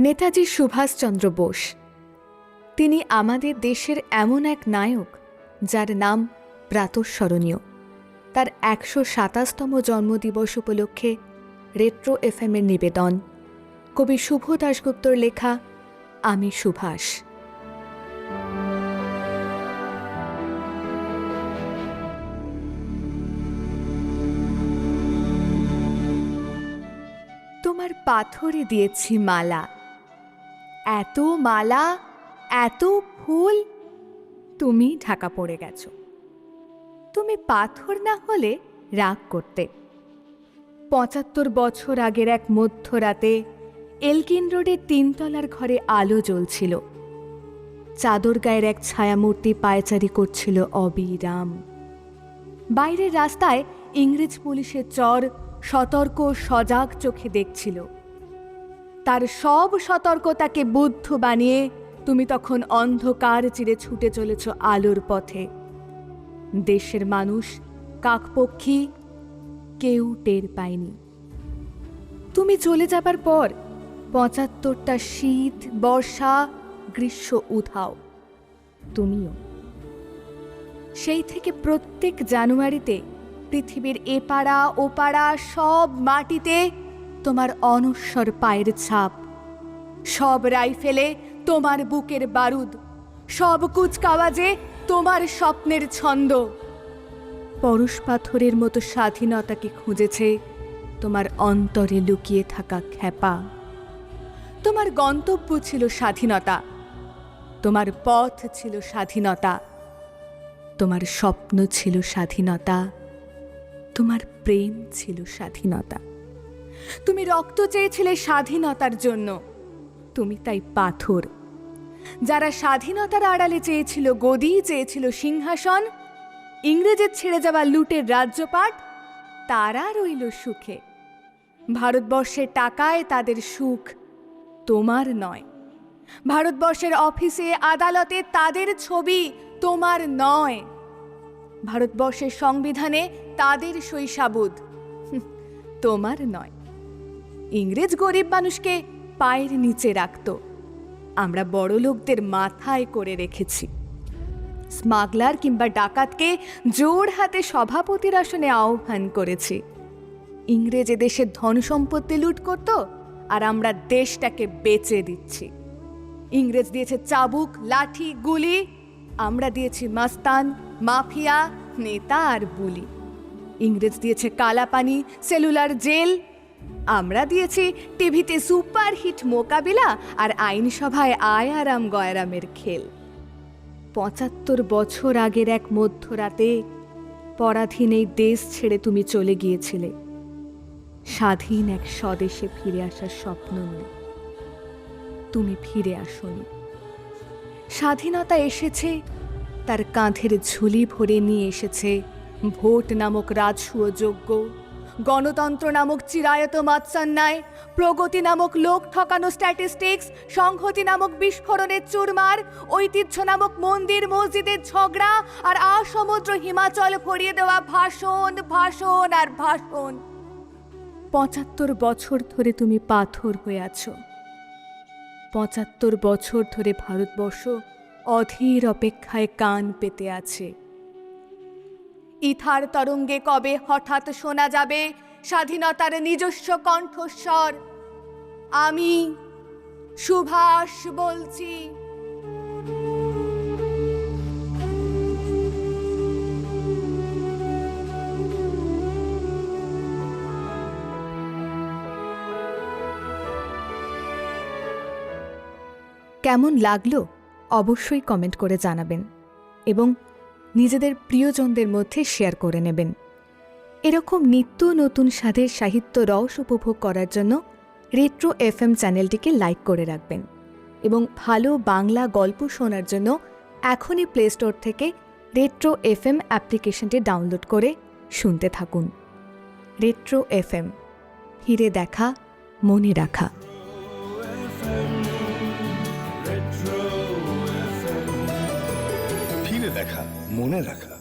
নেতাজি সুভাষচন্দ্র বোস। তিনি আমাদের দেশের এমন এক নায়ক, যার নাম প্রাতঃস্মরণীয়। তার একশো সাতাশতম জন্মদিবস উপলক্ষে রেট্রো এফএমের নিবেদন। কবি শুভ দাশগুপ্তর লেখা, আমি সুভাষ। তোমার পাথরে দিয়েছি মালা। এত মালা, এত ফুল, তুমি ঢাকা পড়ে গেছো। তুমি পাথর না হলে রাগ করতে। পঁচাত্তর বছর আগের এক মধ্যরাতে এলকিন রোডের তিনতলার ঘরে আলো জ্বলছিল। চাদর গায়ের এক ছায়ামূর্তি পায়চারি করছিল অবিরাম। বাইরের রাস্তায় ইংরেজ পুলিশের চর সতর্ক সজাগ চোখে দেখছিল। তার সব সতর্কতাকে বুদ্ধ বানিয়ে তুমি তখন অন্ধকার চিরে ছুটে চলেছ আলোর পথে। দেশের মানুষ, কাকপক্ষী, কেউ টের পায়নি। তুমি চলে যাবার পর পঁচাত্তরটা শীত, বর্ষা, গ্রীষ্ম উধাও। তুমিও। সেই থেকে প্রত্যেক জানুয়ারিতে পৃথিবীর এপাড়া ওপাড়া সব মাটিতে তোমার অনশ্বর পায়ের ছাপ। সব রাইফেলে তোমার বুকের বারুদ। সব কুচকাওয়াজে তোমার স্বপ্নের ছন্দ। পরশ পাথরের মতো স্বাধীনতাকে খুঁজেছে তোমার অন্তরে লুকিয়ে থাকা খ্যাপা। তোমার গন্তব্য ছিল স্বাধীনতা। তোমার পথ ছিল স্বাধীনতা। তোমার স্বপ্ন ছিল স্বাধীনতা। তোমার প্রেম ছিল স্বাধীনতা। তুমি রক্ত চেয়েছিলে স্বাধীনতার জন্য। তুমি তাই পাথর। যারা স্বাধীনতার আড়ালে চেয়েছিল গদি, চেয়েছিল সিংহাসন, ইংরেজের ছেড়ে যাওয়া লুটের রাজ্যপাট, তারা রইল সুখে। ভারতবর্ষের টাকায় তাদের সুখ তোমার নয়। ভারতবর্ষের অফিসে, আদালতে তাদের ছবি তোমার নয়। ভারতবর্ষের সংবিধানে তাদের শৈশাবুদ তোমার নয়। ইংরেজ গরিব মানুষকে পায়ের নিচে রাখত। আমরা বড় লোকদের মাথায় করে রেখেছি। স্মাগলার কিংবা ডাকাতকে জোর হাতে সভাপতির আসনে আহ্বান করেছি। ইংরেজ দেশের ধন সম্পত্তি লুট করত আর আমরা দেশটাকে বেচে দিচ্ছি। ইংরেজ দিয়েছে চাবুক, লাঠি, গুলি, আমরা দিয়েছি মাস্তান, মাফিয়া, নেতা আর বুলি। ইংরেজ দিয়েছে কালাপানি, সেলুলার জেল আমরা দিয়েছি টিভিতে সুপারহিট মোকাবিলা আর আইনসভায় আয়ারাম গয়রামের খেল। পঁচাত্তর বছর আগের এক মধ্যরাতে পরাধীন এই দেশ ছেড়ে তুমি চলে গিয়েছিলে। স্বাধীন এক স্বদেশে ফিরে আসার স্বপ্ন নিয়ে তুমি ফিরে আসনি। স্বাধীনতা এসেছে, তার কাঁধের ঝুলি ভরে নিয়ে এসেছে ভোট নামক রাজসূয় যোগ্য গণতন্ত্র নামক চিরায়ত মাৎসান্যায় প্রগতি নামক লোক ঠকানো স্ট্যাটিস্টিক্স সংহতি নামক বিস্ফোরণের চুরমার, ঐতিহ্য নামক মন্দির মসজিদের ঝগড়া আর আসমুদ্র হিমাচল ভরিয়ে দেওয়া ভাষণ ভাষণ আর ভাষণ। পঁচাত্তর বছর ধরে তুমি পাথর হয়ে আছো। পঁচাত্তর বছর ধরে ভারতবর্ষ অধীর অপেক্ষায় কান পেতে আছে। ইথার তরঙ্গে কবে হঠাৎ শোনা যাবে স্বাধীনতার নিজস্ব কণ্ঠস্বর? আমি সুভাষ বলছি। কেমন লাগল অবশ্যই কমেন্ট করে জানাবেন। এবং নিজেদের প্রিয়জনদের মধ্যে শেয়ার করে নেবেন। এরকম নিত্য নতুন স্বাদের সাহিত্য রস উপভোগ করার জন্য রেট্রো এফএম চ্যানেলটিকে লাইক করে রাখবেন এবং ভালো বাংলা গল্প শোনার জন্য এখনই প্লে স্টোর থেকে রেট্রো এফএম অ্যাপ্লিকেশনটি ডাউনলোড করে শুনতে থাকুন। রেট্রো এফএম, হিরে দেখা, মনে রাখা। মনে রাখা।